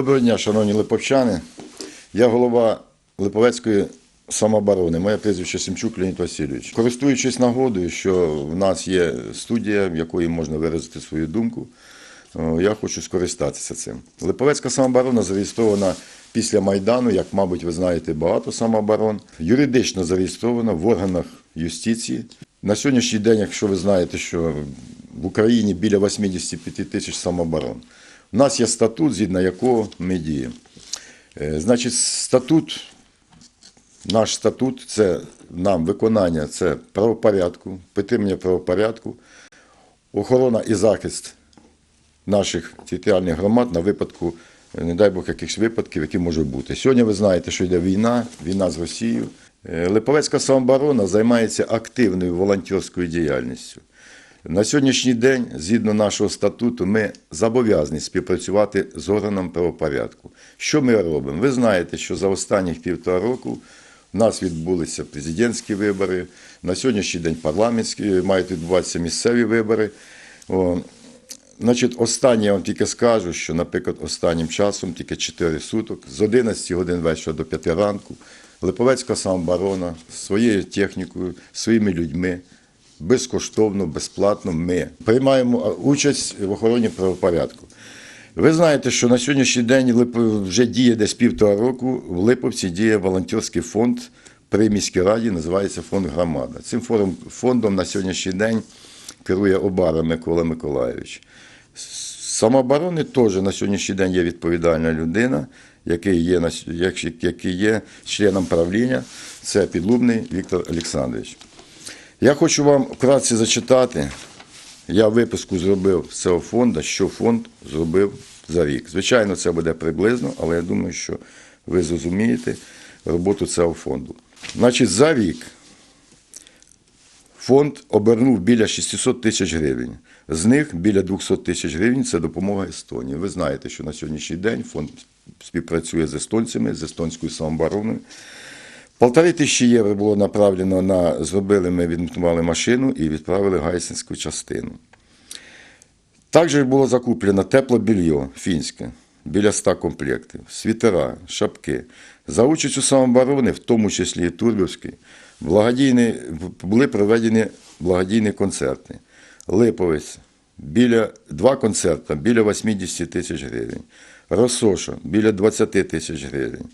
Доброго дня, шановні липовчани. Я голова Липовецької самооборони. Моє прізвище Семчук Леонід Васильович. Користуючись нагодою, що в нас є студія, в якої можна виразити свою думку, я хочу скористатися цим. Липовецька самооборона зареєстрована після Майдану, як, мабуть, ви знаєте, багато самооборон. Юридично зареєстрована в органах юстиції. На сьогоднішній день, якщо ви знаєте, що в Україні біля 85 тисяч самооборон. У нас є статут, згідно якого ми діємо. Е, Значить, статут, наш статут це нам виконання це правопорядку, підтримання правопорядку, охорона і захист наших територіальних громад на випадку, е, не дай Бог, якихось випадків, які можуть бути. Сьогодні ви знаєте, що йде війна, війна з Росією. Е, Липовецька самооборона займається активною волонтерською діяльністю. На сьогоднішній день, згідно нашого статуту, ми зобов'язані співпрацювати з органом правопорядку. Що ми робимо? Ви знаєте, що за останніх півтора року у нас відбулися президентські вибори, на сьогоднішній день парламентські, мають відбуватися місцеві вибори. Значить, останнє я вам тільки скажу, що, наприклад, останнім часом, тільки 4 суток, з 11 годин вечора до 5 ранку, Липовецька самооборона своєю технікою, своїми людьми, безкоштовно, безплатно ми приймаємо участь в охороні правопорядку. Ви знаєте, що на сьогоднішній день вже діє десь півтора року, в Липовці діє волонтерський фонд при міській раді, називається фонд Громада. Цим фондом на сьогоднішній день керує Обара Микола Миколайович. Самооборони теж на сьогоднішній день є відповідальна людина, який є, який є членом правління, це Підлубний Віктор Олександрович. Я хочу вам вкратце зачитати. Я виписку зробив з цього фонду, що фонд зробив за рік. Звичайно, це буде приблизно, але я думаю, що ви зрозумієте роботу цього фонду. Значить, за рік фонд обернув біля 600 тисяч гривень. З них біля 200 тисяч гривень це допомога Естонії. Ви знаєте, що на сьогоднішній день фонд співпрацює з естонцями, з естонською самообороною. Полтори тисячі євро було направлено на зробили ми відмонтували машину і відправили в Гайсинську частину. Також було закуплено теплобільйо фінське, біля 100 комплектів, світера, шапки. За участю самооборони, в тому числі і Турбівський, благодійні, були проведені благодійні концерти. Липовець, біля, два концерти, біля 80 тисяч гривень. Росоша, біля 20 тисяч гривень.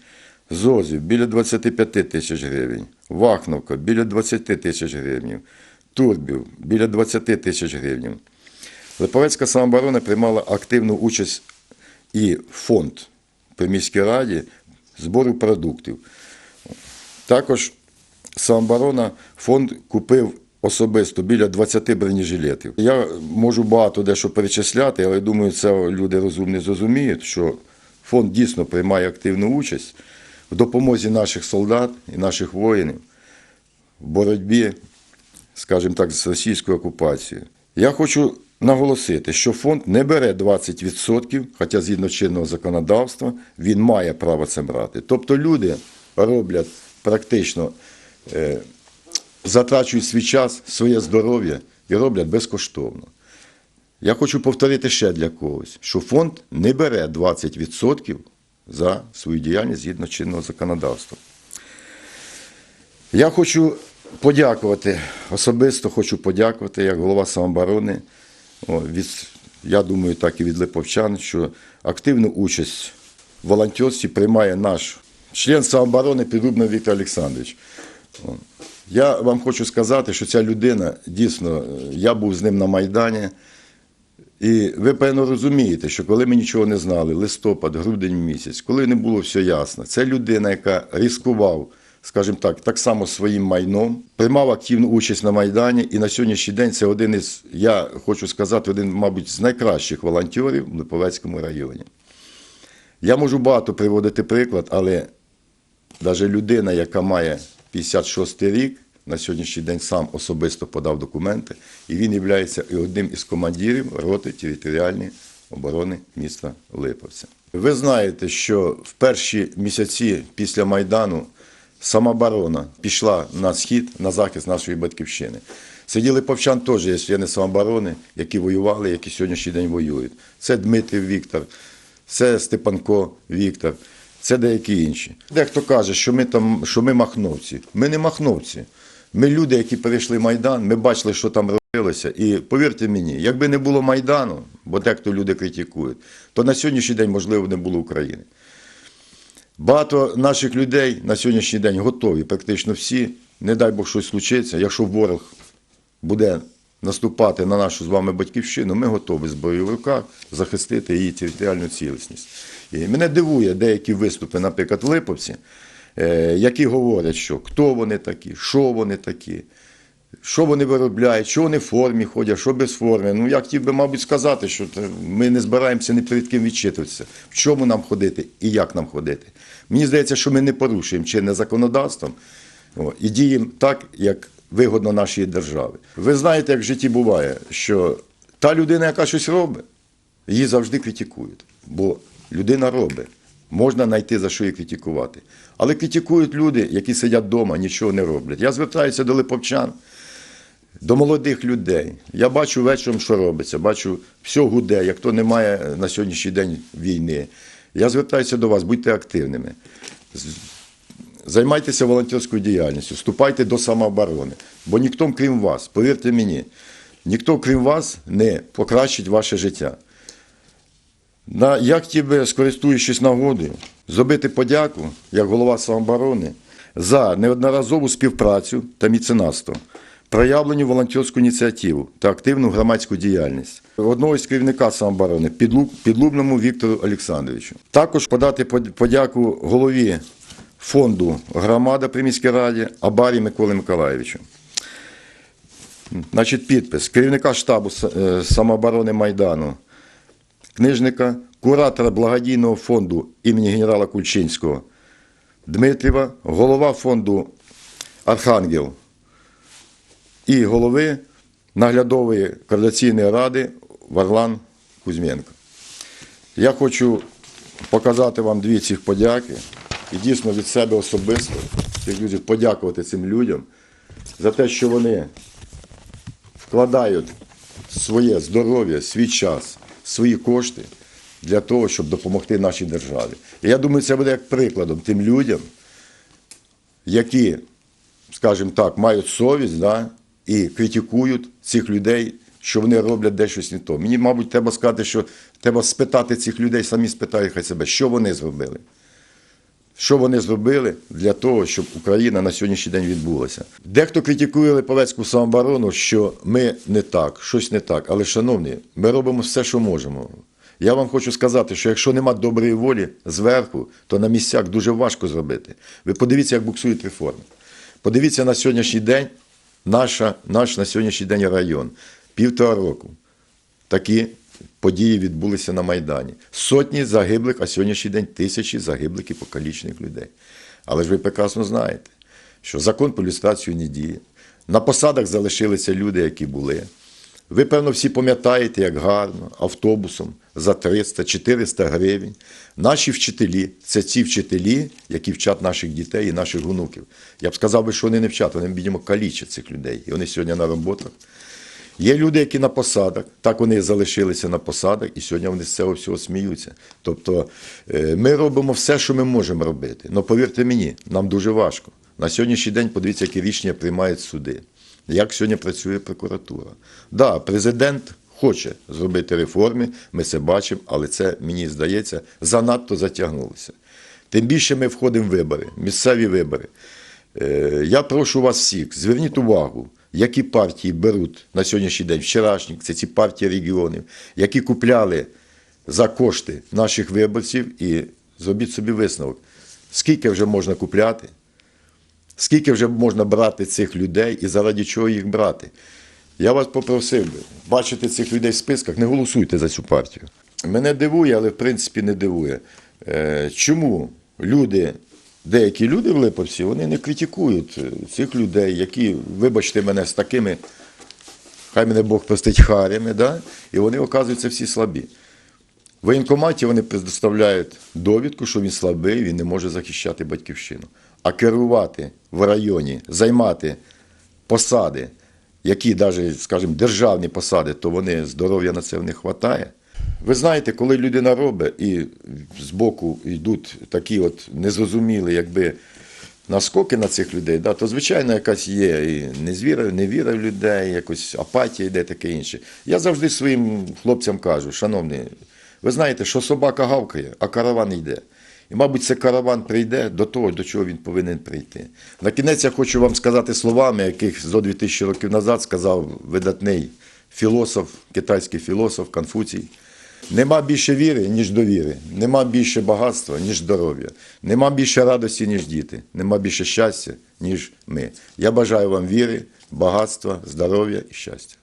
Зозів біля 25 тисяч гривень, Вахновка біля 20 тисяч гривень, Турбів біля 20 тисяч гривень. Липовецька самооборона приймала активну участь і фонд при міській раді збору продуктів. Також самооборона фонд купив особисто біля 20 бронежилетів. Я можу багато дещо перечисляти, але думаю, це люди розумні зрозуміють, що фонд дійсно приймає активну участь в допомозі наших солдат і наших воїнів в боротьбі, скажімо так, з російською окупацією. Я хочу наголосити, що фонд не бере 20%, хоча згідно чинного законодавства він має право це брати. Тобто люди роблять практично, е, затрачують свій час, своє здоров'я і роблять безкоштовно. Я хочу повторити ще для когось, що фонд не бере 20% за свою діяльність згідно чинного законодавства. Я хочу подякувати, особисто хочу подякувати як голова самооборони. Від, я думаю, так і від липовчан, що активну участь в волонтерстві приймає наш член самооборони Підрубний Віктор Олександрович. Я вам хочу сказати, що ця людина дійсно, е, я був з ним на Майдані. І ви, певно, розумієте, що коли ми нічого не знали, листопад, грудень місяць, коли не було все ясно, це людина, яка ризикував, скажімо так, так само своїм майном, приймав активну участь на Майдані, і на сьогоднішній день це один із, я хочу сказати, один, мабуть, з найкращих волонтерів в Липовецькому районі. Я можу багато приводити приклад, але навіть людина, яка має 56 рік, на сьогоднішній день сам особисто подав документи, і він є одним із командирів роти територіальної оборони міста Липовця. Ви знаєте, що в перші місяці після Майдану самооборона пішла на схід, на захист нашої батьківщини. Сиділи липовчан теж є члени самооборони, які воювали, які сьогоднішній день воюють. Це Дмитрів Віктор, це Степанко Віктор, це деякі інші. Дехто каже, що ми там, що ми махновці. Ми не махновці. Ми люди, які перейшли Майдан, ми бачили, що там робилося. І повірте мені, якби не було Майдану, бо дехто люди критикують, то на сьогоднішній день, можливо, не було України. Багато наших людей на сьогоднішній день готові, практично всі. Не дай Бог щось случиться. Якщо ворог буде наступати на нашу з вами батьківщину, ми готові в руках захистити її територіальну цілісність. І мене дивує деякі виступи, наприклад, в Липовці, які говорять, що хто вони такі, що вони такі. Що вони виробляють, що вони в формі ходять, що без форми. Ну, я хотів би, мабуть, сказати, що ми не збираємося ні перед ким відчитуватися, в чому нам ходити і як нам ходити. Мені здається, що ми не порушуємо чинне законодавством і діємо так, як вигодно нашій державі. Ви знаєте, як в житті буває, що та людина, яка щось робить, її завжди критикують. Бо людина робить. Можна знайти за що її критикувати. Але критикують люди, які сидять вдома, нічого не роблять. Я звертаюся до липовчан, до молодих людей. Я бачу вечором, що робиться, бачу, все гуде, як то немає на сьогоднішній день війни. Я звертаюся до вас, будьте активними. Займайтеся волонтерською діяльністю, вступайте до самооборони. Бо ніхто, крім вас, повірте мені, ніхто, крім вас, не покращить ваше життя. На, я хотів скористуючись нагодою, зробити подяку як голова самооборони за неодноразову співпрацю та міценатство, проявлену волонтерську ініціативу та активну громадську діяльність одного із керівника самооборони Підлубному Віктору Олександровичу. Також подати подяку голові фонду громада при міській раді Абарі Миколи Миколаєвичу. Значить, підпис керівника штабу е, самооборони Майдану книжника, куратора благодійного фонду імені генерала Кульчинського Дмитріва, голова фонду Архангел і голови наглядової координаційної ради Варлан Кузьменко. Я хочу показати вам дві цих подяки і дійсно від себе особисто цих друзів подякувати цим людям за те, що вони вкладають своє здоров'я, свій час, свої кошти для того, щоб допомогти нашій державі. І я думаю, це буде як прикладом тим людям, які, скажімо так, мають совість да, і критикують цих людей, що вони роблять дещо не то. Мені, мабуть, треба сказати, що треба спитати цих людей, самі спитають хай себе, що вони зробили. Що вони зробили для того, щоб Україна на сьогоднішній день відбулася? Дехто критикує Липовецьку самооборону, що ми не так, щось не так. Але, шановні, ми робимо все, що можемо. Я вам хочу сказати, що якщо нема доброї волі зверху, то на місцях дуже важко зробити. Ви подивіться, як буксують реформи. Подивіться на сьогоднішній день, наша, наш на сьогоднішній день район. Півтора року такі події відбулися на Майдані. Сотні загиблих, а сьогоднішній день тисячі загиблих і покалічених людей. Але ж ви прекрасно знаєте, що закон про люстрацію не діє. На посадах залишилися люди, які були. Ви, певно, всі пам'ятаєте, як гарно, автобусом за 300-400 гривень. Наші вчителі це ці вчителі, які вчать наших дітей і наших онуків. Я б сказав би, що вони не вчать, вони, бідемо, калічать цих людей. І вони сьогодні на роботах. Є люди, які на посадах, так вони залишилися на посадах, і сьогодні вони з цього всього сміються. Тобто е, ми робимо все, що ми можемо робити. Але повірте мені, нам дуже важко. На сьогоднішній день подивіться, які рішення приймають суди, як сьогодні працює прокуратура. Да, президент хоче зробити реформи, ми це бачимо, але це, мені здається, занадто затягнулося. Тим більше ми входимо в вибори, місцеві вибори. Е, Я прошу вас всіх, зверніть увагу, які партії беруть на сьогоднішній день вчорашні, це ці партії регіонів, які купляли за кошти наших виборців, і зробіть собі висновок, скільки вже можна купляти, скільки вже можна брати цих людей і заради чого їх брати. Я вас попросив би бачити цих людей в списках, не голосуйте за цю партію. Мене дивує, але в принципі не дивує. Е, Чому люди, деякі люди в Липовці, вони не критикують е, цих людей, які, вибачте мене, з такими, хай мене Бог простить харями, да? і вони оказуються всі слабі. В воєнкоматі вони предоставляють довідку, що він слабий, він не може захищати батьківщину. А керувати в районі, займати посади, які навіть, скажімо, державні посади, то вони здоров'я на це в них вистачає. Ви знаєте, коли людина робить і збоку йдуть такі от незрозумілі, якби наскоки на цих людей, да, то звичайно якась є і незвіра, невіра в людей, якось апатія йде таке інше. Я завжди своїм хлопцям кажу, шановні, ви знаєте, що собака гавкає, а караван йде. І, мабуть, цей караван прийде до того, до чого він повинен прийти. На кінець я хочу вам сказати словами, яких зо 2000 років назад сказав видатний філософ, китайський філософ Конфуцій. Нема більше віри, ніж довіри, нема більше багатства, ніж здоров'я, нема більше радості, ніж діти, нема більше щастя, ніж ми. Я бажаю вам віри, багатства, здоров'я і щастя.